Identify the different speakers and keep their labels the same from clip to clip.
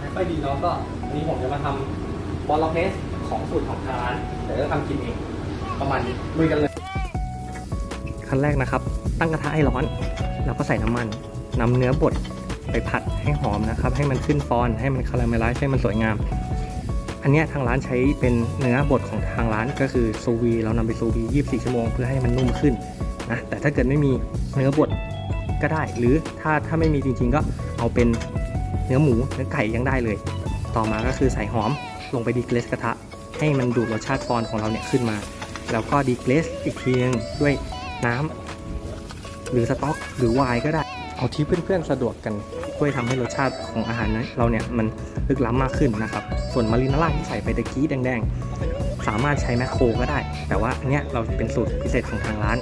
Speaker 1: แล้วก็วันนี้ผมจะมาทำบอลล็อกเนสของสูตรของทางร้านแต่จะทำกินเองประมาณนี้ลุยกันเลย ขั้นแรกนะครับ ตั้งกระทะให้ร้อน แล้วก็ใส่น้ำมันนำเนื้อบดไปผัดให้หอมนะครับ ให้มันขึ้นฟอนให้มันคาราเมลไลซ์ให้มันสวยงาม อันเนี้ยทางร้านใช้เป็นเนื้อบดของทางร้านก็คือซูวีเรานำไปซูวี24 ชั่วโมงเพื่อให้มันนุ่มขึ้นนะแต่ถ้าเกิดไม่มีเนื้อบดก็ได้ หรือถ้าถ้าไม่มีจริงๆก็เอาเป็นเนื้อหมูเนื้อไก่ยังได้เลย ต่อมาก็คือใส่หอมลงไปดีเกรสกระทะ ให้มันดูดรสชาติฟอนของเราเนี่ยขึ้นมา แล้วก็ดีเกรสอีกทีนึงด้วยน้ำหรือสต๊อกหรือไวน์ก็ได้ เอาที่เพื่อนๆสะดวกกันช่วยทำให้รสชาติของอาหารนั้นเราเนี่ยมันลึกล้ำมากขึ้นนะครับ ส่วนมารินาร่าที่ใส่ไปตะกี้แดงๆ สามารถใช้แมคโครก็ได้ แต่ว่าอันเนี้ยเราเป็นสูตรพิเศษของทางร้าน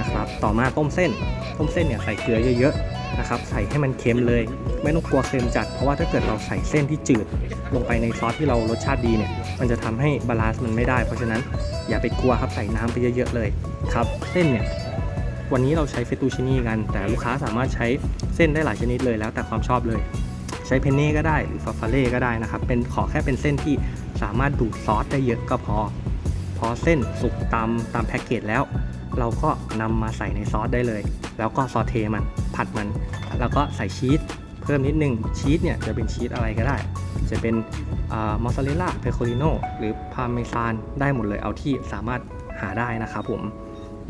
Speaker 1: นะครับ ต่อมาต้มเส้น ต้มเส้นเนี่ยใส่เกลือเยอะๆ นะครับใส่ให้มันเค็มเลย ไม่ต้องกลัวเค็มจัด เพราะว่าถ้าเกิดเราใส่เส้นที่จืด ลงไปในซอสที่เรารสชาติดีเนี่ยมันจะทำให้บาลานซ์มันไม่ได้ เพราะฉะนั้นอย่าไปกลัวครับใส่น้ำไปเยอะๆเลยครับเส้นเนี่ยวันนี้เราใช้เฟตตูชินี่กัน แต่ลูกค้าสามารถใช้เส้นได้หลายชนิดเลยแล้วแต่ความชอบเลย ใช้เพนเน่ก็ได้หรือฟาฟาเล่ก็ได้นะครับเป็นขอแค่เป็นเส้นที่สามารถดูดซอสได้เยอะก็พอ พอเส้นสุกตามตามแพ็กเกจแล้ว เราก็นำมาใส่ในซอสได้เลย แล้วก็ซอเทมัน ผัดมัน แล้วก็ใส่ชีสเพิ่มนิดนึงชีสเนี่ยจะเป็นชีสอะไรก็ได้ จะเป็นมอสซาเรลล่าเพโคริโนหรือพาเมซานได้หมดเลยเอาที่สามารถหาได้นะครับผม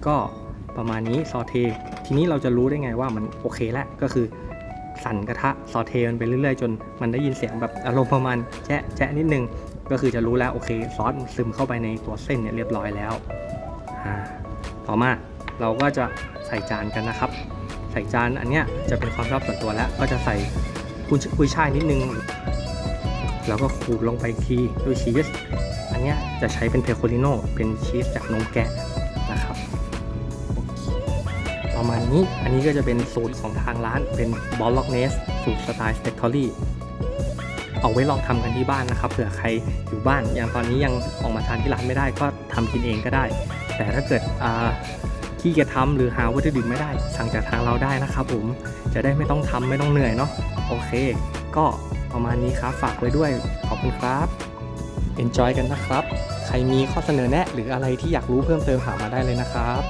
Speaker 1: ก็ประมาณนี้ซอเท ทีนี้เราจะรู้ได้ไงว่ามันโอเคแล้วก็คือสั่นกระทะซอเทมันไปเรื่อยๆ จนมันได้ยินเสียงแบบอารมณ์ประมาณแจ๊ะแจ๊ะนิดนึง ก็คือจะรู้แล้วโอเคซอสซึมเข้าไปในตัวเส้นเนี่ยเรียบร้อยแล้ว ต่อมาเราก็จะใส่จานกันนะครับ ส่จานอันเนี้ยจะเป็นความชอบส่วนตัวแล้ว ก็จะใส่กุยกุยช่ายนิดนึง แล้วก็ขูดลงไปทีด้วยชีส อันเนี้ยจะใช้เป็นเพโคลิโนเป็นชีสจากนมแกะนะครับ ประมาณนี้อันนี้ก็จะเป็นสูตรของทางร้านเป็นบอลล็อกเนสสูตรสไตล์สเต็กทอรี่เอาไว้ลองทำกันที่บ้านนะครับเผื่อใครอยู่บ้านอย่างตอนนี้ยังออกมาทานที่ร้านไม่ได้ก็ทำกินเองก็ได้ แต่ถ้าเกิด ขี้เกียจทำหรือหาวัตถุดิบไม่ได้ สั่งจากทางเราได้นะครับผมจะได้ไม่ต้องทำไม่ต้องเหนื่อยเนาะโอเค ก็ประมาณนี้ครับฝากไว้ด้วยขอบคุณครับ enjoy กันนะครับ ใครมีข้อเสนอแนะ หรืออะไรที่อยากรู้เพิ่มเติมถามมาได้เลยนะครับ